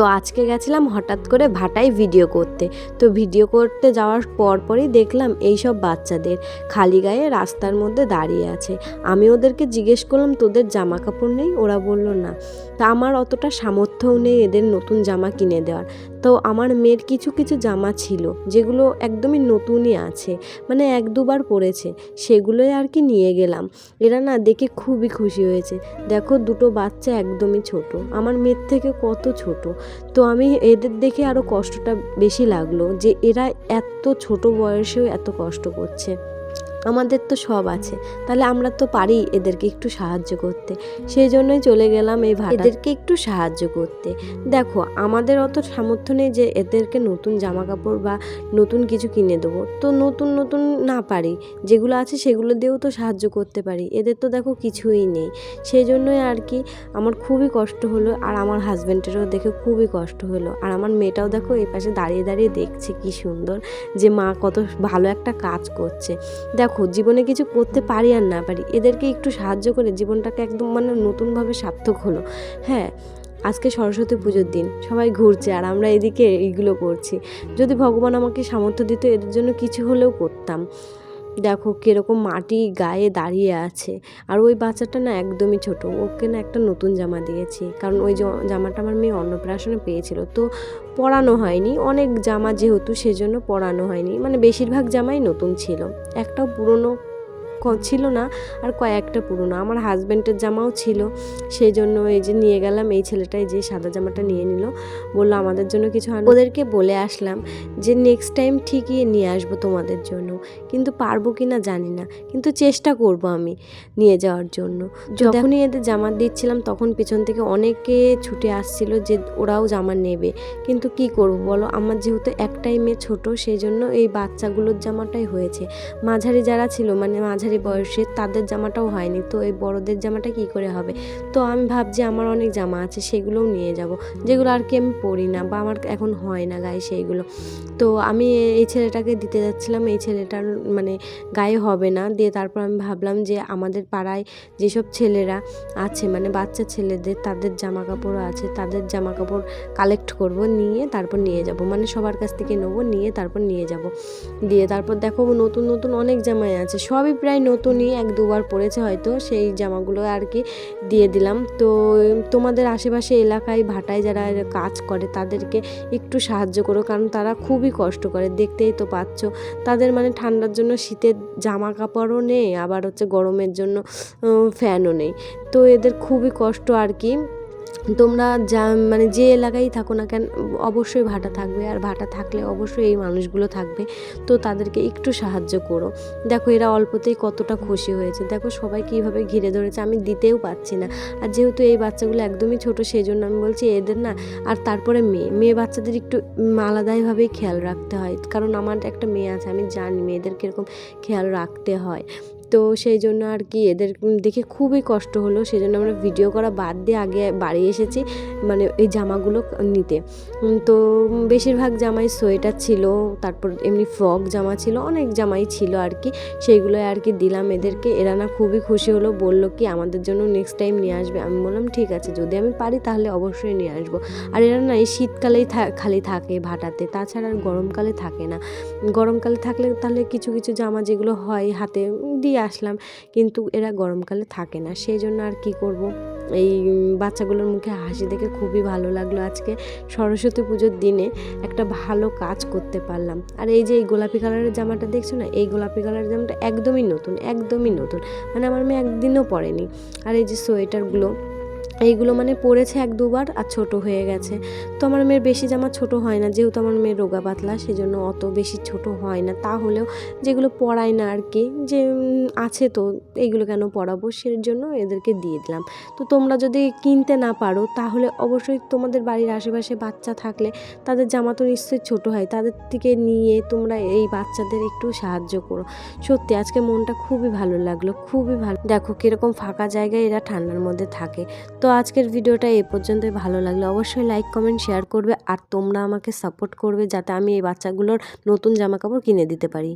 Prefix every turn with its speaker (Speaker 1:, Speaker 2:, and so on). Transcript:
Speaker 1: তো আজকে গেছিলাম হঠাৎ করে ভাটায় ভিডিও করতে। তো ভিডিও করতে যাওয়ার পর পরই দেখলাম এই সব বাচ্চাদের খালি গায়ে রাস্তার মধ্যে দাঁড়িয়ে আছে। আমি ওদেরকে জিজ্ঞেস করলাম, তোদের জামা কাপড় নেই? ওরা বলল, না। তা আমার অতটা সামর্থ্যও নেই এদের নতুন জামা কিনে দেওয়ার। তো আমার মেয়ের কিছু কিছু জামা ছিল, যেগুলো একদমই নতুনই আছে মানে এক দুবার পরেছে, সেগুলোই আর কি নিয়ে গেলাম। এরা না দেখে খুবই খুশি হয়েছে। দেখো দুটো বাচ্চা একদমই ছোট, আমার মেয়ের থেকে কত ছোট। তো আমি এদের দেখে আরও কষ্টটা বেশি লাগল যে এরা এত ছোট বয়সেও এত কষ্ট করছে। আমাদের তো সব আছে। তাহলে আমরা তো পারি এদেরকে একটু সাহায্য করতে। সেই জন্যই চলে গেলাম এই ভাড়া এদেরকে একটু সাহায্য করতে। দেখো, আমাদের অত সামর্থ্য নেই যে এদেরকে নতুন জামা কাপড় বা নতুন কিছু কিনে দেবো। তো নতুন নতুন না পারি। যেগুলো আছে সেগুলো দিয়েও তো সাহায্য করতে পারি। এদের তো দেখো কিছুই নেই। সেই জন্যই আর কি আমার খুবই কষ্ট হলো আর আমার হাজব্যান্ডেরও দেখে খুবই কষ্ট হলো। আর আমার মেয়েটাও দেখো এই পাশে দাঁড়িয়ে দাঁড়িয়ে দেখছে কি সুন্দর যে মা কত ভালো একটা কাজ করছে। দেখো জীবনে কিছু করতে পারি আর না পারি, এদেরকে একটু সাহায্য করে জীবনটাকে একদম মানে নতুনভাবে সার্থক হলো। হ্যাঁ আজকে সরস্বতী পুজোর দিন, সবাই ঘুরছে আর আমরা এদিকে এইগুলো করছি। যদি ভগবান আমাকে সামর্থ্য দিত, এদের জন্য কিছু হলেও করতাম। দেখো কীরকম মাটি গায়ে দাঁড়িয়ে আছে। আর ওই বাচ্চাটা না একদমই ছোট। ওকে না একটা নতুন জামা দিয়েছি। কারণ ওই জামাটা আমার মেয়ে অন্নপ্রাশনে পেয়েছিল। তো পরানো হয়নি। অনেক জামা যেহেতু সেজন্য পরানো হয়নি। মানে বেশিরভাগ জামাই নতুন ছিল। একটাও পুরনো ছিল না আর কয়েকটা পুরনো। আমার হাজব্যান্ডের জামাও ছিল। সেই জন্য এই যে নিয়ে গেলাম এই ছেলেটাই যে সাদা জামাটা নিয়ে নিল বলল আমাদের জন্য কিছু ওদেরকে বলে আসলাম যে নেক্সট টাইম ঠিকই নিয়ে আসব তোমাদের জন্য। কিন্তু পারব কি না জানি না। কিন্তু চেষ্টা করব আমি নিয়ে যাওয়ার জন্য। যখনই এদের জামা দিচ্ছিলাম তখন পিছন থেকে অনেকে ছুটে আসছিল যে ওরাও জামা নেবে। কিন্তু কি করব বলো? আমার যেহেতু একটাই মেয়ে ছোট সেই জন্য এই বাচ্চাগুলোর জামাটাই হয়েছে। মাঝারি যারা ছিল মানে মাঝারি বয়সে তাদের জামাটাও হয়নি। তো এই বড়দের জামাটা কি করে হবে? তো আমি ভাবছি আমার অনেক জামা আছে, সেগুলোও নিয়ে যাব। যেগুলো আর কি আমি পরি না বা আমার এখন হয় না গায়ে সেইগুলো। তো আমি এই ছেলেটাকে দিতে যাচ্ছিলাম, এই ছেলেটার মানে গায়ে হবে না। দিয়ে তারপর আমি ভাবলাম যে আমাদের পাড়ায় যেসব ছেলেরা আছে মানে বাচ্চা ছেলেদের, তাদের জামা কাপড়ও আছে, তাদের জামা কাপড় কালেক্ট করব, নিয়ে তারপর নিয়ে যাব। মানে সবার কাছ থেকে নেব, নিয়ে তারপর নিয়ে যাব। দিয়ে তারপর দেখো নতুন নতুন অনেক জামাই আছে, সবই প্রায় নতুনই এক দুবার পরেছে হয়তো, সেই জামাগুলো আর কি দিয়ে দিলাম। তো তোমাদের আশেপাশে এলাকায় ভাটায় যারা কাজ করে তাদেরকে একটু সাহায্য করো, কারণ তারা খুবই কষ্ট করে, দেখতেই তো পাচ্ছ। তাদের মানে ঠান্ডার জন্য শীতের জামা কাপড়ও নেই, আবার হচ্ছে গরমের জন্য ফ্যানও নেই। তো এদের খুবই কষ্ট আর কি। তোমরা যা মানে যে এলাকায় থাকো না কেন, অবশ্যই ভাটা থাকবে। আর ভাটা থাকলে অবশ্যই এই মানুষগুলো থাকবে। তো তাদেরকে একটু সাহায্য করো। দেখো, এরা অল্পতেই কতটা খুশি হয়েছে। দেখো, সবাই কীভাবে ঘিরে ধরেছে, আমি দিতেও পাচ্ছি না। আর যেহেতু এই বাচ্চাগুলো একদমই ছোট সেই জন্য আমি বলছি এদের না, আর তারপরে মেয়ে। মেয়ে বাচ্চাদের একটু আলাদাইভাবেই খেয়াল রাখতে হয়। কারণ আমার একটা মেয়ে আছে, আমি জানি মেয়েদের কীরকম খেয়াল রাখতে হয়। তো সেই জন্য আর কি এদের দেখে খুবই কষ্ট হলো। সেই জন্য আমরা ভিডিও করা বাদ দিয়ে আগে বাড়ি এসেছি মানে এই জামাগুলো নিতে। তো বেশিরভাগ জামাই সোয়েটার ছিল, তারপর এমনি ফ্রক জামা ছিল, অনেক জামাই ছিল আর কি। সেইগুলো আর কি দিলাম এদেরকে। এরা না খুবই খুশি হলো, বলল কি আমাদের জন্য নেক্সট টাইম নিয়ে আসবে। আমি বললাম, ঠিক আছে, যদি আমি পারি তাহলে অবশ্যই নিয়ে আসব। আর এরা না এই শীতকালেই খালি থাকে ভাটাতে, তাছাড়া আর গরমকালে থাকে না। গরমকালে থাকলে তাহলে কিছু কিছু জামা যেগুলো হয় হাতে দিয়ে আসলাম, কিন্তু এরা গরমকালে থাকে না। সেই জন্য আর কি করব? এই বাচ্চাগুলোর মুখে হাসি দেখে খুবই ভালো লাগল আজকে। সরস্বতী পুজোর দিনে একটা ভালো কাজ করতে পারলাম। আর এই যে এই গোলাপি কালারের জামাটা দেখছ না? এই গোলাপি কালারের জামাটা একদমই নতুন একদমই নতুন। মানে আমার মেয়ে একদিনও পরেনি। আর এই যে সোয়েটারগুলো এইগুলো মানে পরেছে এক দুবার আর ছোট হয়ে গেছে। তো আমার মেয়ের বেশি জামা ছোট হয় না, যেহেতু আমার মেয়ের রোগা পাতলা, সেজন্য অত বেশি ছোট হয় না। তাহলেও যেগুলো পরাই না আর কি, যে আছে তো, এইগুলো কেন পরাবো সেই জন্য এদেরকে দিয়ে দিলাম। তো তোমরা যদি কিনতে না পারো, তাহলে অবশ্যই তোমাদের বাড়ির আশেপাশে বাচ্চা থাকলে তাদের জামা তো নিশ্চয়ই ছোট হয়, তাদের থেকে নিয়ে তোমরা এই বাচ্চাদের একটু সাহায্য করো। সত্যি, আজকে মনটা খুবই ভালো লাগল, খুবই ভালো। দেখো, কীরকম ফাঁকা জায়গায় এরা ঠান্ডার মধ্যে থাকে। তো আজকের ভিডিওটা এ পর্যন্তই। ভালো লাগল অবশ্যই লাইক কমেন্ট শেয়ার করবে আর তোমরা আমাকে সাপোর্ট করবে যাতে আমি এই বাচ্চাগুলোর নতুন জামাকাপড় কিনে দিতে পারি।